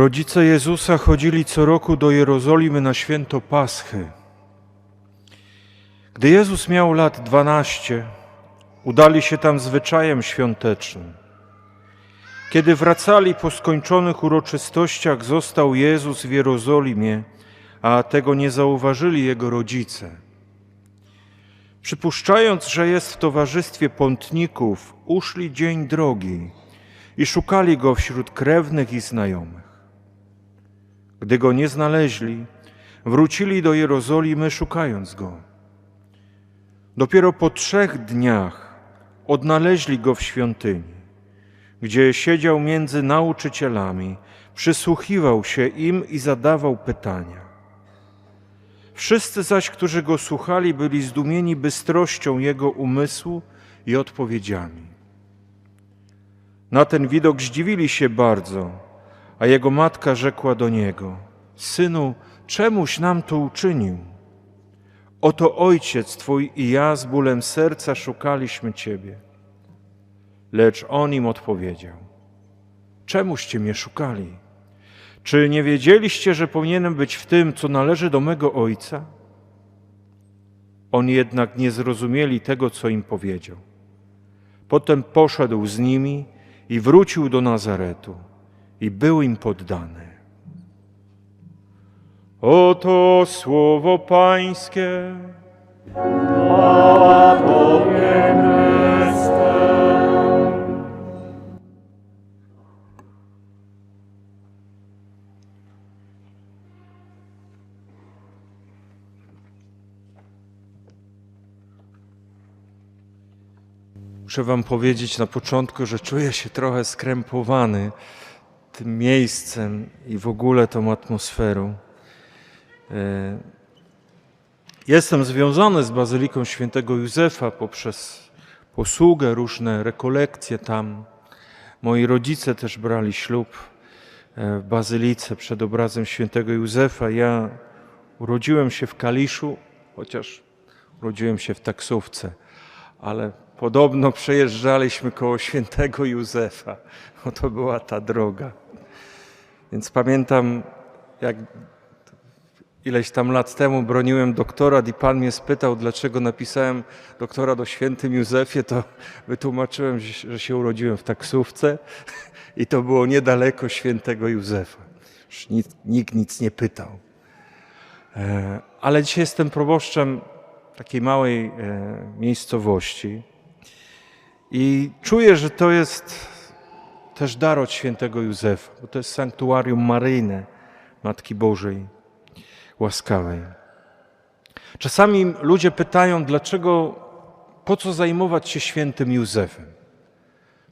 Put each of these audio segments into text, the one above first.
Rodzice Jezusa chodzili co roku do Jerozolimy na święto Paschy. Gdy Jezus miał lat dwanaście, udali się tam zwyczajem świątecznym. Kiedy wracali po skończonych uroczystościach, został Jezus w Jerozolimie, a tego nie zauważyli jego rodzice. Przypuszczając, że jest w towarzystwie pątników, uszli dzień drogi i szukali go wśród krewnych i znajomych. Gdy go nie znaleźli, wrócili do Jerozolimy, szukając go. Dopiero po trzech dniach odnaleźli go w świątyni, gdzie siedział między nauczycielami, przysłuchiwał się im i zadawał pytania. Wszyscy zaś, którzy go słuchali, byli zdumieni bystrością jego umysłu i odpowiedziami. Na ten widok zdziwili się bardzo, a jego matka rzekła do niego: Synu, czemuś nam to uczynił? Oto ojciec twój i ja z bólem serca szukaliśmy ciebie. Lecz on im odpowiedział: Czemuście mnie szukali? Czy nie wiedzieliście, że powinienem być w tym, co należy do mego ojca? Oni jednak nie zrozumieli tego, co im powiedział. Potem poszedł z nimi i wrócił do Nazaretu i był im poddany. Oto słowo Pańskie. Muszę Wam powiedzieć na początku, że czuję się trochę skrępowany tym miejscem i w ogóle tą atmosferą. E, Jestem związany z Bazyliką Świętego Józefa poprzez posługę, różne rekolekcje tam. Moi rodzice też brali ślub e, w Bazylice przed obrazem Świętego Józefa. Ja urodziłem się w Kaliszu, chociaż urodziłem się w taksówce, ale podobno przejeżdżaliśmy koło Świętego Józefa. No to była ta droga. Więc pamiętam, jak ileś tam lat temu broniłem doktorat i pan mnie spytał, dlaczego napisałem doktorat o świętym Józefie, to wytłumaczyłem, że się urodziłem w taksówce i to było niedaleko świętego Józefa. Już nikt, nikt nic nie pytał. E, Ale dzisiaj jestem proboszczem takiej małej e, miejscowości i czuję, że to jest też dar od świętego Józefa, bo to jest sanktuarium maryjne Matki Bożej łaskawej. Czasami ludzie pytają, dlaczego, po co zajmować się świętym Józefem?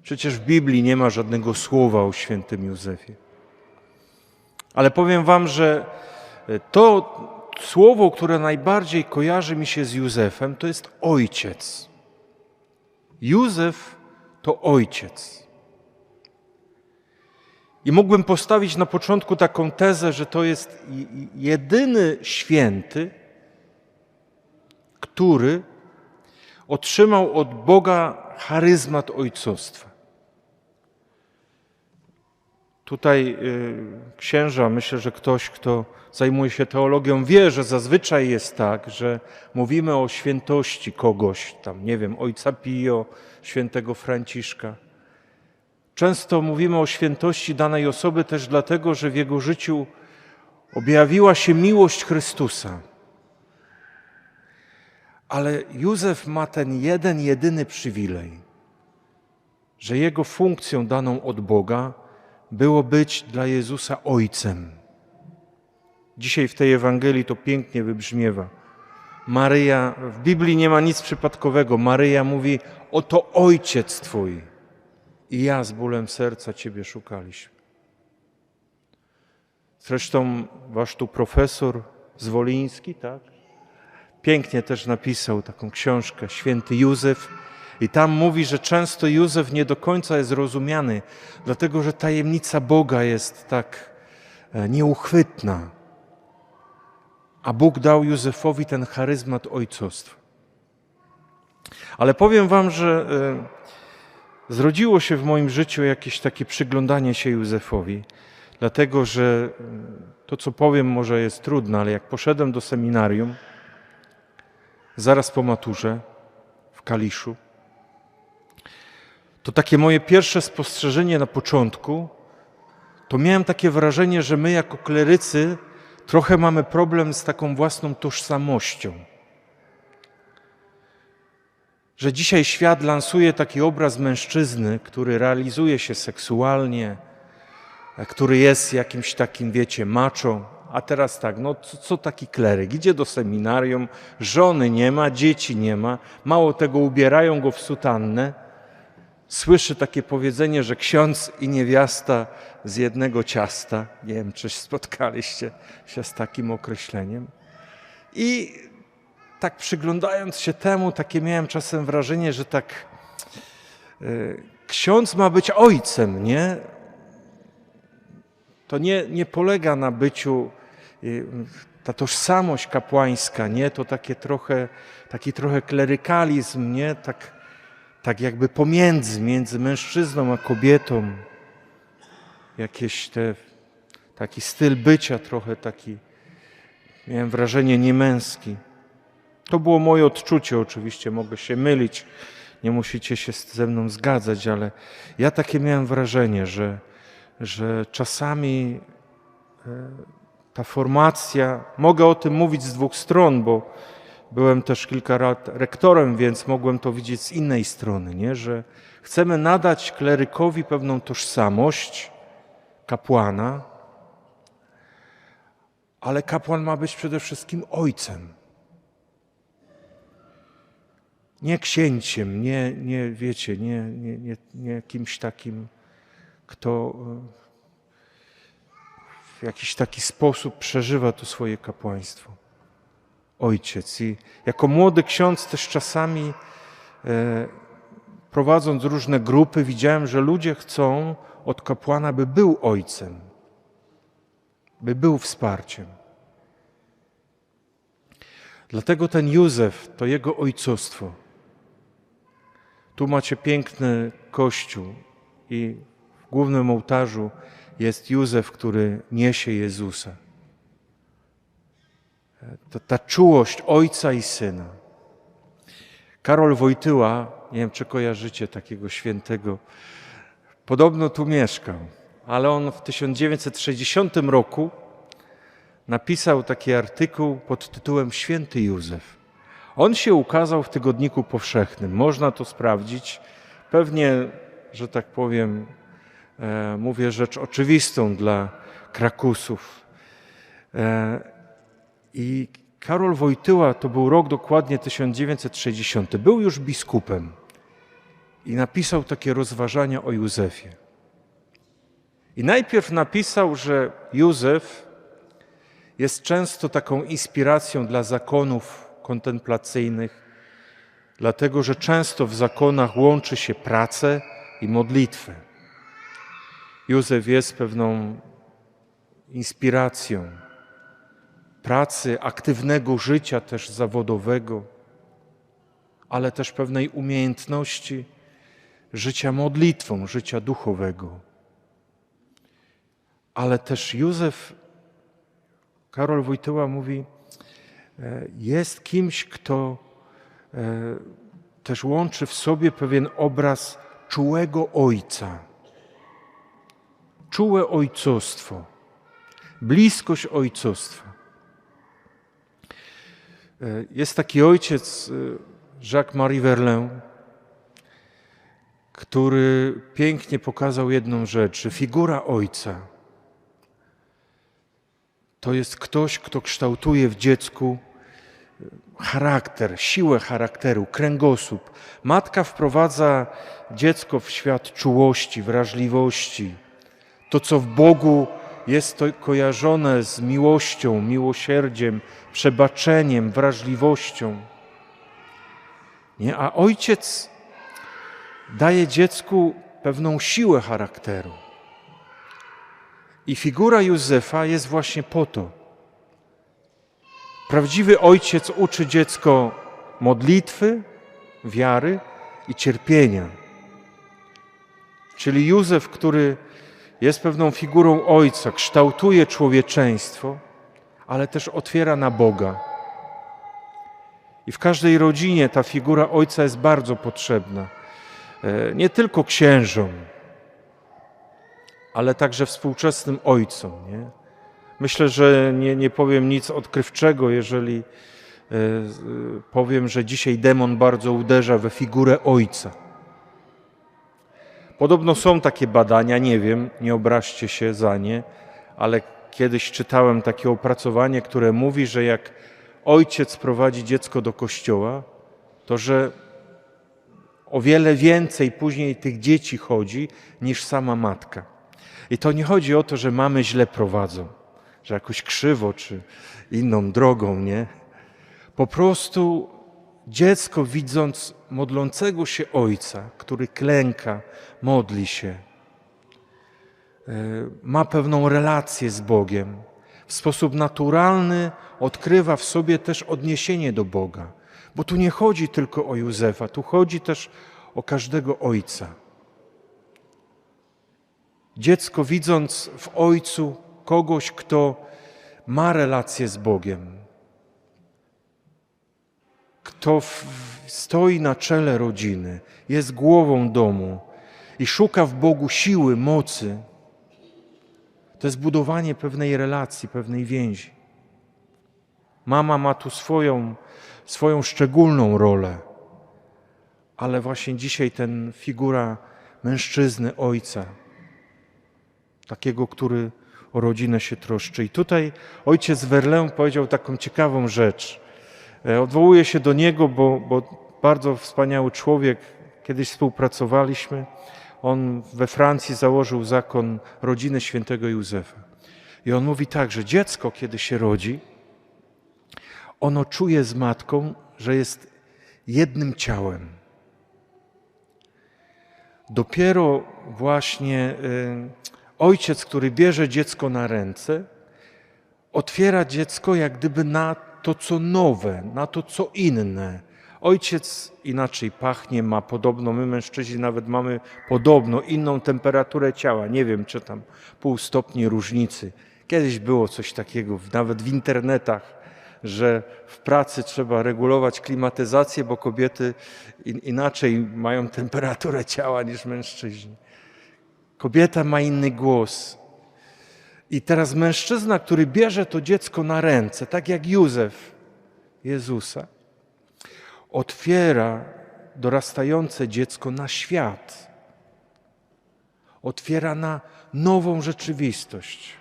Przecież w Biblii nie ma żadnego słowa o świętym Józefie. Ale powiem Wam, że to słowo, które najbardziej kojarzy mi się z Józefem, to jest ojciec. Józef to ojciec. I mógłbym postawić na początku taką tezę, że to jest jedyny święty, który otrzymał od Boga charyzmat ojcostwa. Tutaj y, księża, myślę, że ktoś, kto zajmuje się teologią, wie, że zazwyczaj jest tak, że mówimy o świętości kogoś, tam nie wiem, ojca Pio, świętego Franciszka. Często mówimy o świętości danej osoby też dlatego, że w jego życiu objawiła się miłość Chrystusa. Ale Józef ma ten jeden, jedyny przywilej, że jego funkcją daną od Boga było być dla Jezusa Ojcem. Dzisiaj w tej Ewangelii to pięknie wybrzmiewa. Maryja, w Biblii nie ma nic przypadkowego. Maryja mówi: Oto Ojciec Twój. I ja z bólem serca Ciebie szukaliśmy. Zresztą wasz tu profesor Zwoliński, tak? Pięknie też napisał taką książkę Święty Józef i tam mówi, że często Józef nie do końca jest rozumiany, dlatego że tajemnica Boga jest tak e, nieuchwytna. A Bóg dał Józefowi ten charyzmat ojcostwa. Ale powiem wam, że e, zrodziło się w moim życiu jakieś takie przyglądanie się Józefowi, dlatego że mm, to, co powiem, może jest trudne, ale jak poszedłem do seminarium, zaraz po maturze w Kaliszu, to takie moje pierwsze spostrzeżenie na początku, to miałem takie wrażenie, że my jako klerycy trochę mamy problem z taką własną tożsamością. Że dzisiaj świat lansuje taki obraz mężczyzny, który realizuje się seksualnie, który jest jakimś takim, wiecie, maczą. A teraz tak, no co, co taki kleryk? Idzie do seminarium, żony nie ma, dzieci nie ma, mało tego ubierają go w sutannę. Słyszy takie powiedzenie, że ksiądz i niewiasta z jednego ciasta. Nie wiem, czy spotkaliście się z takim określeniem. I tak przyglądając się temu, takie miałem czasem wrażenie, że tak y, ksiądz ma być ojcem, nie? To nie, nie polega na byciu, y, ta tożsamość kapłańska, nie? To takie trochę, taki trochę klerykalizm, nie? Tak, tak jakby pomiędzy, między mężczyzną a kobietą. Jakieś te, taki styl bycia trochę taki, miałem wrażenie, niemęski. To było moje odczucie, oczywiście, mogę się mylić, nie musicie się ze mną zgadzać, ale ja takie miałem wrażenie, że, że czasami e, ta formacja, mogę o tym mówić z dwóch stron, bo byłem też kilka lat rektorem, więc mogłem to widzieć z innej strony, nie? że chcemy nadać klerykowi pewną tożsamość kapłana, ale kapłan ma być przede wszystkim ojcem. Nie księciem, nie, nie wiecie, nie, nie, nie, nie kimś takim, kto e, w jakiś taki sposób przeżywa to swoje kapłaństwo. Ojciec. I jako młody ksiądz też czasami e, prowadząc różne grupy, widziałem, że ludzie chcą od kapłana, by był ojcem, by był wsparciem. Dlatego ten Józef to jego ojcostwo. Tu macie piękny kościół i w głównym ołtarzu jest Józef, który niesie Jezusa. To ta czułość ojca i syna. Karol Wojtyła, nie wiem czy kojarzycie takiego świętego, podobno tu mieszkał, ale on w 1960 roku napisał taki artykuł pod tytułem Święty Józef. On się ukazał w Tygodniku Powszechnym. Można to sprawdzić. Pewnie, że tak powiem, e, mówię rzecz oczywistą dla Krakusów. E, I Karol Wojtyła, to był rok dokładnie 1960. Był już biskupem i napisał takie rozważania o Józefie. I najpierw napisał, że Józef jest często taką inspiracją dla zakonów kontemplacyjnych, dlatego że często w zakonach łączy się pracę i modlitwę. Józef jest pewną inspiracją pracy, aktywnego życia też zawodowego, ale też pewnej umiejętności życia modlitwą, życia duchowego. Ale też Józef, Karol Wojtyła mówi, jest kimś, kto e, też łączy w sobie pewien obraz czułego ojca. Czułe ojcostwo, bliskość ojcostwa. E, Jest taki ojciec, e, Jacques-Marie Verlain, który pięknie pokazał jedną rzecz, że figura ojca to jest ktoś, kto kształtuje w dziecku charakter, siłę charakteru, kręgosłup. Matka wprowadza dziecko w świat czułości, wrażliwości. To, co w Bogu jest to kojarzone z miłością, miłosierdziem, przebaczeniem, wrażliwością. Nie? A ojciec daje dziecku pewną siłę charakteru. I figura Józefa jest właśnie po to. Prawdziwy ojciec uczy dziecko modlitwy, wiary i cierpienia. Czyli Józef, który jest pewną figurą ojca, kształtuje człowieczeństwo, ale też otwiera na Boga. I w każdej rodzinie ta figura ojca jest bardzo potrzebna. E, Nie tylko księżom, ale także współczesnym ojcom. Nie? Myślę, że nie, nie powiem nic odkrywczego, jeżeli e, e, powiem, że dzisiaj demon bardzo uderza we figurę ojca. Podobno są takie badania, nie wiem, nie obraźcie się za nie, ale kiedyś czytałem takie opracowanie, które mówi, że jak ojciec prowadzi dziecko do kościoła, to że o wiele więcej później tych dzieci chodzi niż sama matka. I to nie chodzi o to, że mamy źle prowadzą, że jakoś krzywo czy inną drogą, nie? Po prostu dziecko widząc modlącego się ojca, który klęka, modli się, e, ma pewną relację z Bogiem, w sposób naturalny odkrywa w sobie też odniesienie do Boga. Bo tu nie chodzi tylko o Józefa, tu chodzi też o każdego ojca. Dziecko widząc w ojcu kogoś, kto ma relację z Bogiem, kto w, stoi na czele rodziny, jest głową domu i szuka w Bogu siły, mocy, to jest budowanie pewnej relacji, pewnej więzi. Mama ma tu swoją, swoją szczególną rolę, ale właśnie dzisiaj ten figura mężczyzny, ojca, takiego, który o rodzinę się troszczy. I tutaj ojciec Verlę powiedział taką ciekawą rzecz. E, Odwołuję się do niego, bo, bo bardzo wspaniały człowiek. Kiedyś współpracowaliśmy. On we Francji założył zakon rodziny świętego Józefa. I on mówi tak, że dziecko, kiedy się rodzi, ono czuje z matką, że jest jednym ciałem. Dopiero właśnie y, ojciec, który bierze dziecko na ręce, otwiera dziecko jak gdyby na to, co nowe, na to, co inne. Ojciec inaczej pachnie, ma podobno, my mężczyźni nawet mamy podobno inną temperaturę ciała. Nie wiem, czy tam pół stopni różnicy. Kiedyś było coś takiego, nawet w internetach, że w pracy trzeba regulować klimatyzację, bo kobiety in, inaczej mają temperaturę ciała niż mężczyźni. Kobieta ma inny głos. I teraz mężczyzna, który bierze to dziecko na ręce, tak jak Józef Jezusa, otwiera dorastające dziecko na świat. Otwiera na nową rzeczywistość.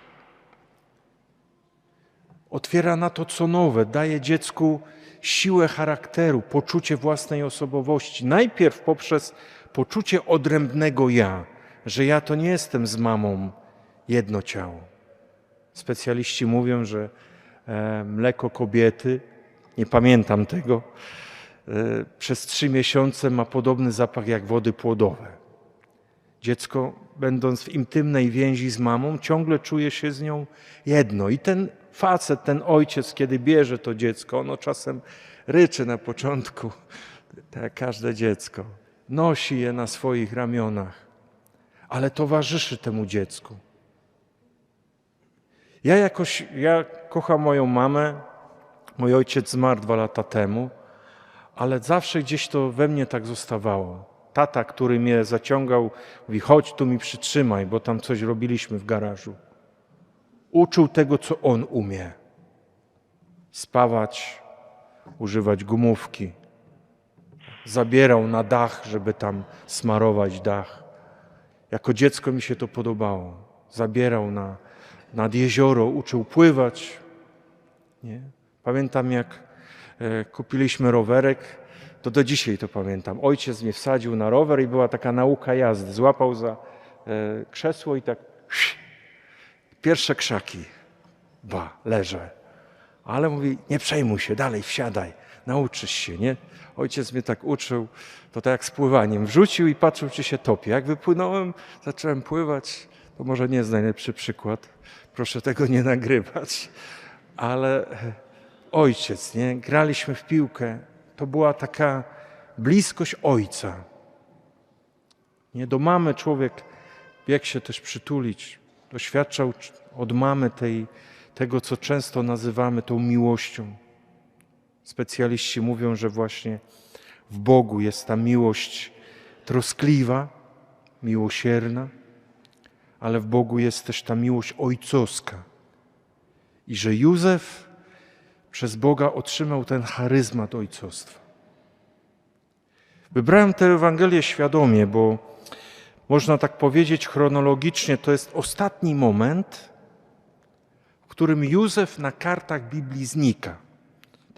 Otwiera na to, co nowe, daje dziecku siłę charakteru, poczucie własnej osobowości. Najpierw poprzez poczucie odrębnego ja, że ja to nie jestem z mamą jedno ciało. Specjaliści mówią, że e, mleko kobiety, nie pamiętam tego, e, przez trzy miesiące ma podobny zapach jak wody płodowe. Dziecko, będąc w intymnej więzi z mamą, ciągle czuje się z nią jedno. I ten facet, ten ojciec, kiedy bierze to dziecko, ono czasem ryczy na początku, tak jak każde dziecko. Nosi je na swoich ramionach, ale towarzyszy temu dziecku. Ja jakoś, ja kocham moją mamę. Mój ojciec zmarł dwa lata temu, ale zawsze gdzieś to we mnie tak zostawało. Tata, który mnie zaciągał, mówi: chodź tu mi przytrzymaj, bo tam coś robiliśmy w garażu. Uczył tego, co on umie. Spawać, używać gumówki. Zabierał na dach, żeby tam smarować dach. Jako dziecko mi się to podobało. Zabierał na, nad jezioro, uczył pływać. Nie? Pamiętam, jak e, kupiliśmy rowerek, to do dzisiaj to pamiętam. Ojciec mnie wsadził na rower i była taka nauka jazdy. Złapał za e, krzesło i tak pierwsze krzaki. Ba, leżę. Ale mówi, nie przejmuj się, dalej wsiadaj, nauczysz się, nie? Ojciec mnie tak uczył, to tak jak z pływaniem. Wrzucił i patrzył, czy się topi. Jak wypłynąłem, zacząłem pływać. To może nie jest najlepszy przykład. Proszę tego nie nagrywać. Ale e, ojciec, nie? Graliśmy w piłkę. To była taka bliskość ojca. Nie do mamy człowiek biegł się też przytulić. Doświadczał od mamy tej, tego, co często nazywamy tą miłością. Specjaliści mówią, że właśnie w Bogu jest ta miłość troskliwa, miłosierna, ale w Bogu jest też ta miłość ojcowska. I że Józef przez Boga otrzymał ten charyzmat ojcostwa. Wybrałem tę Ewangelię świadomie, bo można tak powiedzieć chronologicznie, to jest ostatni moment, w którym Józef na kartach Biblii znika.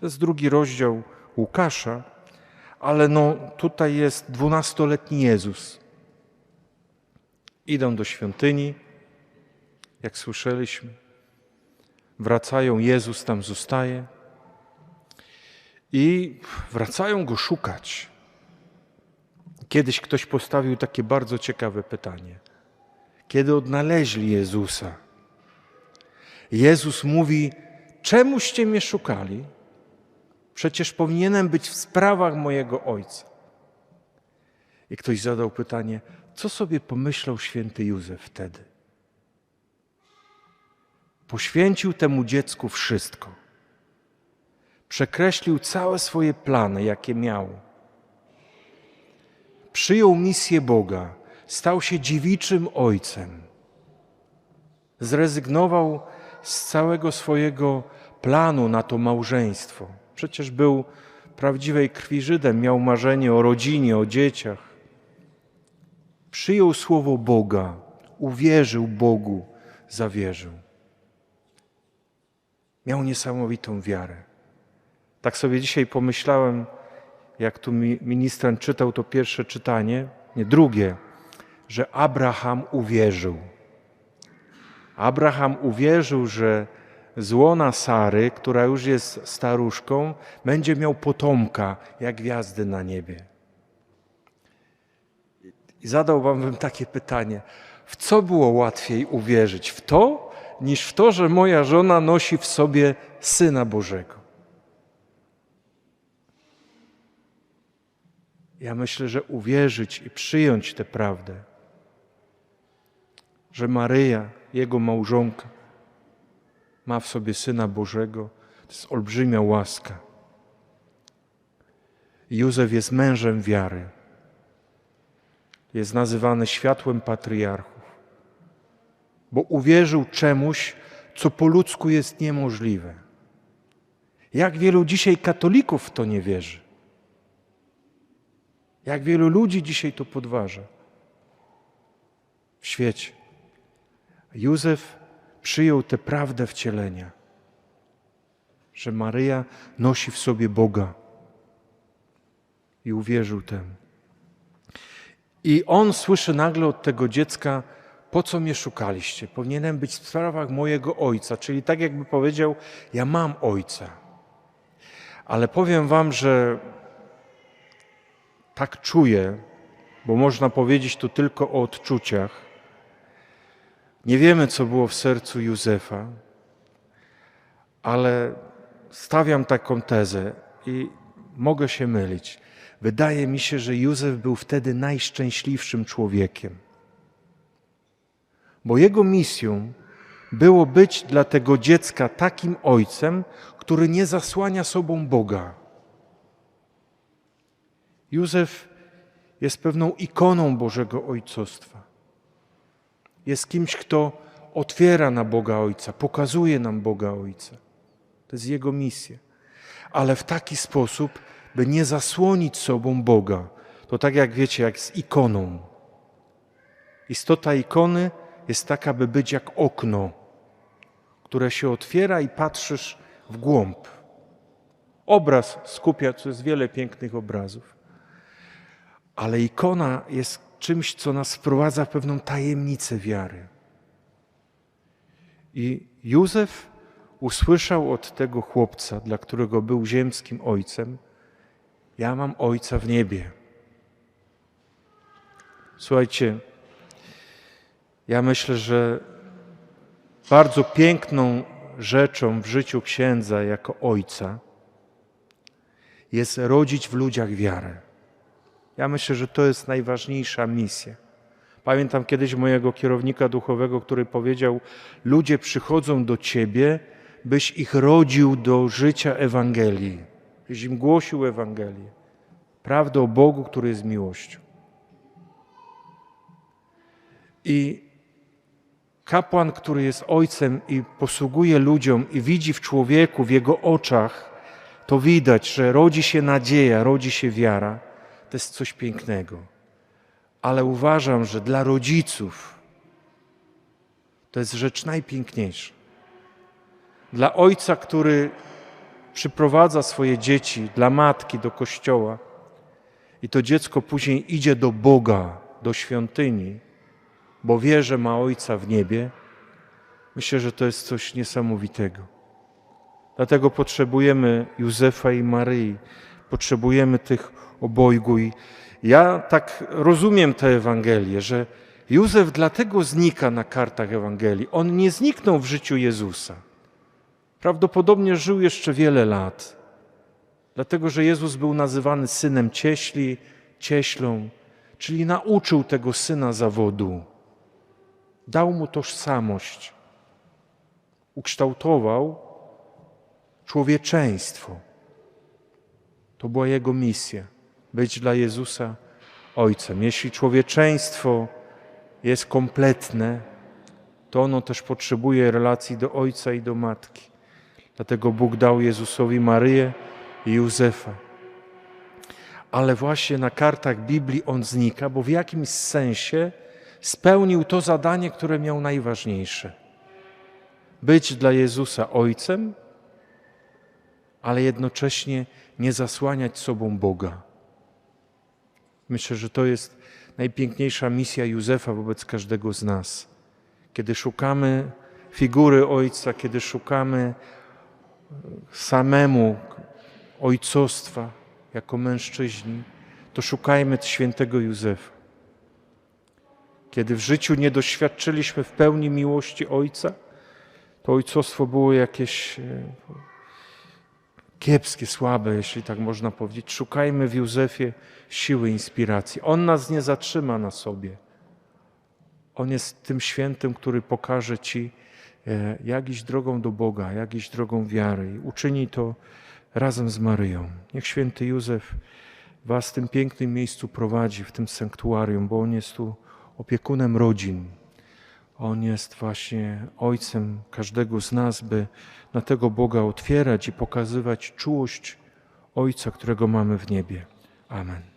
To jest drugi rozdział Łukasza, ale no, tutaj jest dwunastoletni Jezus. Idą do świątyni, jak słyszeliśmy. Wracają, Jezus tam zostaje i wracają go szukać. Kiedyś ktoś postawił takie bardzo ciekawe pytanie. Kiedy odnaleźli Jezusa, Jezus mówi: Czemuście mnie szukali? Przecież powinienem być w sprawach mojego Ojca. I ktoś zadał pytanie: Co sobie pomyślał święty Józef wtedy? Poświęcił temu dziecku wszystko. Przekreślił całe swoje plany, jakie miał przyjął misję Boga, stał się dziewiczym ojcem. Zrezygnował z całego swojego planu na to małżeństwo. Przecież był prawdziwej krwi Żydem, miał marzenie o rodzinie, o dzieciach. Przyjął słowo Boga, uwierzył Bogu, zawierzył. Miał niesamowitą wiarę. Tak sobie dzisiaj pomyślałem, jak tu mi- ministrant czytał to pierwsze czytanie, nie drugie, że Abraham uwierzył. Abraham uwierzył, że z łona Sary, która już jest staruszką, będzie miał potomka, jak gwiazdy na niebie. I zadał wam takie pytanie: w co było łatwiej uwierzyć? W to, niż w to, że moja żona nosi w sobie syna Bożego? Ja myślę, że uwierzyć i przyjąć tę prawdę, że Maryja, jego małżonka, ma w sobie Syna Bożego, to jest olbrzymia łaska. Józef jest mężem wiary. Jest nazywany światłem patriarchów, bo uwierzył czemuś, co po ludzku jest niemożliwe. Jak wielu dzisiaj katolików w to nie wierzy? Jak wielu ludzi dzisiaj to podważa w świecie. Józef przyjął tę prawdę wcielenia, że Maryja nosi w sobie Boga i uwierzył temu. I on słyszy nagle od tego dziecka, po co mnie szukaliście? Powinienem być w sprawach mojego ojca, czyli tak jakby powiedział, ja mam ojca. Ale powiem wam, że tak czuję, bo można powiedzieć tu tylko o odczuciach. Nie wiemy, co było w sercu Józefa, ale stawiam taką tezę i mogę się mylić. Wydaje mi się, że Józef był wtedy najszczęśliwszym człowiekiem, bo jego misją było być dla tego dziecka takim ojcem, który nie zasłania sobą Boga. Józef jest pewną ikoną Bożego Ojcostwa. Jest kimś, kto otwiera na Boga Ojca, pokazuje nam Boga Ojca. To jest jego misja. Ale w taki sposób, by nie zasłonić sobą Boga. To tak jak wiecie, jak z ikoną. Istota ikony jest taka, by być jak okno, które się otwiera i patrzysz w głąb. obraz skupia, co jest wiele pięknych obrazów. Ale ikona jest czymś, co nas wprowadza w pewną tajemnicę wiary. I Józef usłyszał od tego chłopca, dla którego był ziemskim ojcem, ja mam ojca w niebie. Słuchajcie, ja myślę, że bardzo piękną rzeczą w życiu księdza jako ojca jest rodzić w ludziach wiarę. Ja myślę, że to jest najważniejsza misja. Pamiętam kiedyś mojego kierownika duchowego, który powiedział: Ludzie przychodzą do ciebie, byś ich rodził do życia Ewangelii, byś im głosił Ewangelię, prawdę o Bogu, który jest miłością. I kapłan, który jest ojcem i posługuje ludziom i widzi w człowieku, w jego oczach, to widać, że rodzi się nadzieja, rodzi się wiara. To jest coś pięknego. Ale uważam, że dla rodziców to jest rzecz najpiękniejsza. Dla ojca, który przyprowadza swoje dzieci, dla matki do kościoła i to dziecko później idzie do Boga, do świątyni, bo wie, że ma ojca w niebie, myślę, że to jest coś niesamowitego. Dlatego potrzebujemy Józefa i Maryi, potrzebujemy tych obojgu. I ja tak rozumiem tę Ewangelię, że Józef dlatego znika na kartach Ewangelii. On nie zniknął w życiu Jezusa. Prawdopodobnie żył jeszcze wiele lat, dlatego że Jezus był nazywany synem cieśli, cieślą, czyli nauczył tego syna zawodu. Dał mu tożsamość, ukształtował człowieczeństwo. To była jego misja być dla Jezusa Ojcem. Jeśli człowieczeństwo jest kompletne, to ono też potrzebuje relacji do Ojca i do Matki. Dlatego Bóg dał Jezusowi Maryję i Józefa. Ale właśnie na kartach Biblii on znika, bo w jakimś sensie spełnił to zadanie, które miał najważniejsze. Być dla Jezusa Ojcem, ale jednocześnie nie zasłaniać sobą Boga. Myślę, że to jest najpiękniejsza misja Józefa wobec każdego z nas. Kiedy szukamy figury Ojca, kiedy szukamy samemu ojcostwa jako mężczyźni, to szukajmy świętego Józefa. Kiedy w życiu nie doświadczyliśmy w pełni miłości Ojca, to ojcostwo było jakieś e, kiepskie, słabe, jeśli tak można powiedzieć. Szukajmy w Józefie siły, inspiracji. On nas nie zatrzyma na sobie. On jest tym świętym, który pokaże Ci, e, jak iść drogą do Boga, jak iść drogą wiary. I uczyni to razem z Maryją. Niech święty Józef Was w tym pięknym miejscu prowadzi, w tym sanktuarium, bo On jest tu opiekunem rodzin. On jest właśnie ojcem każdego z nas, by na tego Boga otwierać i pokazywać czułość Ojca, którego mamy w niebie. Amen.